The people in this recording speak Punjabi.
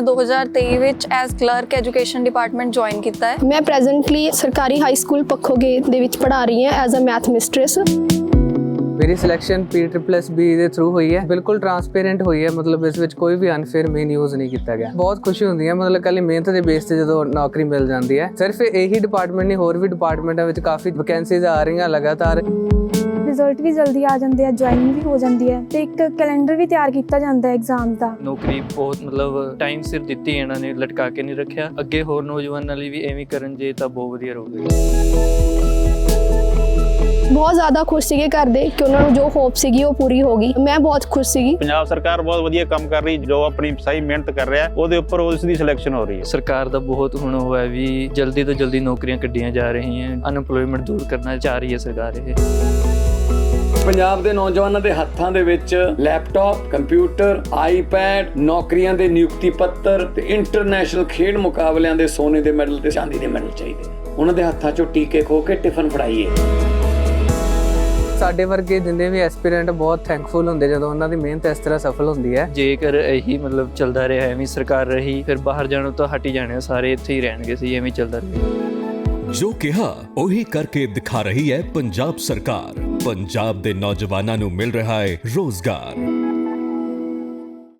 ਮੈਂ 2023 ਵਿੱਚ as clerk education department join ਕੀਤਾ ਹੈ। ਮੈਂ ਪ੍ਰੈਜ਼ੈਂਟਲੀ ਸਰਕਾਰੀ ਹਾਈ ਸਕੂਲ ਪੱਖੋਗੇ ਦੇ ਵਿੱਚ ਪੜ੍ਹਾ ਰਹੀ ਹਾਂ ਐਜ਼ ਅ ਮੈਥ ਮਿਸਟਰੈਸ ਮੇਰੀ ਸਿਲੈਕਸ਼ਨ ਪੀ ਦੇ ਥਰੂ ਹੋਈ ਹੈ। ਬਿਲਕੁਲ ਟਰਾਂਸਪੇਰੈਂਟ ਹੋਈ ਹੈ। ਮਤਲਬ ਇਸ ਵਿੱਚ ਕੋਈ ਵੀ ਅਨਫੇਅਰ ਮੇਨ ਯੂਜ਼ ਨਹੀਂ ਕੀਤਾ ਗਿਆ। ਬਹੁਤ ਖੁਸ਼ੀ ਹੁੰਦੀ ਹੈ। ਮਤਲਬ ਕੱਲੀ ਮਿਹਨਤ ਦੇ ਬੇਸ ਤੇ ਜਦੋਂ ਨੌਕਰੀ ਮਿਲ ਜਾਂਦੀ ਹੈ। ਸਿਰਫ ਇਹੀ ਡਿਪਾਰਟਮੈਂਟ ਨਹੀਂ ਹੋਰ ਵੀ ਡਿਪਾਰਟਮੈਂਟਾਂ ਵਿੱਚ ਕਾਫੀ ਵੈਕੈਂਸੀਜ਼ ਆ ਰਹੀਆਂ ਲਗਾਤਾਰ। ਰਿਜ਼ਲਟ ਵੀ ਜਲਦੀ ਆ ਜਾਂਦੇ ਆ ਜੁਆਇਨਿੰਗ ਵੀ ਹੋ ਜਾਂਦੀ ਹੈ ਤੇ ਇੱਕ ਕੈਲੰਡਰ ਵੀ ਤਿਆਰ ਕੀਤਾ ਜਾਂਦਾ ਹੈ ਐਗਜ਼ਾਮ ਦਾ। ਨੌਕਰੀ ਬਹੁਤ ਮਤਲਬ ਟਾਈਮ ਸਿਰ ਦਿੱਤੀ ਇਹਨਾਂ ਨੇ ਲਟਕਾ ਕੇ ਨਹੀਂ ਰੱਖਿਆ। ਅੱਗੇ ਹੋਰ ਨੌਜਵਾਨਾਂ ਲਈ ਵੀ ਐਵੇਂ ਕਰਨ ਜੇ ਤਾਂ ਬਹੁਤ ਵਧੀਆ ਰਹੂਗਾ। ਬਹੁਤ ਜ਼ਿਆਦਾ ਖੁਸ਼ ਸੀਗੇ ਘਰ ਦੇ ਕਿ ਉਹਨਾਂ ਨੂੰ ਜੋ ਹੋਪ ਸੀਗੀ ਉਹ ਪੂਰੀ ਹੋ ਗਈ। ਮੈਂ ਬਹੁਤ ਖੁਸ਼ ਸੀਗੀ। ਪੰਜਾਬ ਸਰਕਾਰ ਬਹੁਤ ਵਧੀਆ ਕੰਮ ਕਰ ਰਹੀ ਜੋ ਆਪਣੀ ਸਹੀ ਮਿਹਨਤ ਕਰ ਰਿਹਾ ਉਹਦੇ ਉੱਪਰ ਉਸ ਦੀ ਸਿਲੈਕਸ਼ਨ ਹੋ ਰਹੀ ਹੈ। ਸਰਕਾਰ ਦਾ ਬਹੁਤ ਹੁਣ ਉਹ ਹੈ ਵੀ ਜਲਦੀ ਤੋਂ ਜਲਦੀ ਨੌਕਰੀਆਂ ਕੱਢੀਆਂ ਜਾ ਰਹੀਆਂ ਅਨਪਲੋਇਮੈਂਟ ਦੂਰ ਕਰਨਾ ਚਾਹ ਰਹੀ ਹੈ ਸਰਕਾਰ ਇਹ। ਪੰਜਾਬ ਦੇ ਨੌਜਵਾਨਾਂ ਦੇ ਹੱਥਾਂ ਦੇ ਵਿੱਚ ਲੈਪਟਾਪ ਕੰਪਿਊਟਰ ਆਈਪੈਡ ਨੌਕਰੀਆਂ ਦੇ ਨਿਯੁਕਤੀ ਪੱਤਰ ਤੇ ਇੰਟਰਨੈਸ਼ਨਲ ਖੇਡ ਮੁਕਾਬਲਿਆਂ ਦੇ ਸੋਨੇ ਦੇ ਮੈਡਲ ਤੇ ਚਾਂਦੀ ਦੇ ਮੈਡਲ ਚਾਹੀਦੇ ਨੇ। ਉਹਨਾਂ ਦੇ ਹੱਥਾਂ 'ਚੋਂ ਟੀਕੇ ਖੋ ਕੇ ਟਿਫਨ ਫੜਾਈਏ। ਸਾਡੇ ਵਰਗੇ ਜਿੰਨੇ ਵੀ ਐਸਪੀਰੈਂਟ ਬਹੁਤ ਥੈਂਕਫੁਲ ਹੁੰਦੇ ਜਦੋਂ ਉਹਨਾਂ ਦੀ ਮਿਹਨਤ ਇਸ ਤਰ੍ਹਾਂ ਸਫਲ ਹੁੰਦੀ ਹੈ। ਜੇਕਰ ਇਹੀ ਮਤਲਬ ਚੱਲਦਾ ਰਿਹਾ ਐਵੇਂ ਸਰਕਾਰ ਰਹੀ ਫਿਰ ਬਾਹਰ ਜਾਣੋਂ ਤਾਂ ਹਟ ਹੀ ਜਾਣੇ ਸਾਰੇ ਇੱਥੇ ਹੀ ਰਹਿਣਗੇ ਸੀ ਐਵੇਂ ਚੱਲਦਾ ਰਹੇ। ਜੋ ਕਿਹਾ ਉਹੀ ਕਰਕੇ ਦਿਖਾ ਰਹੀ ਹੈ ਪੰਜਾਬ ਸਰਕਾਰ। ਪੰਜਾਬ ਦੇ ਨੌਜਵਾਨਾਂ ਨੂੰ ਮਿਲ ਰਿਹਾ ਹੈ ਰੋਜ਼ਗਾਰ।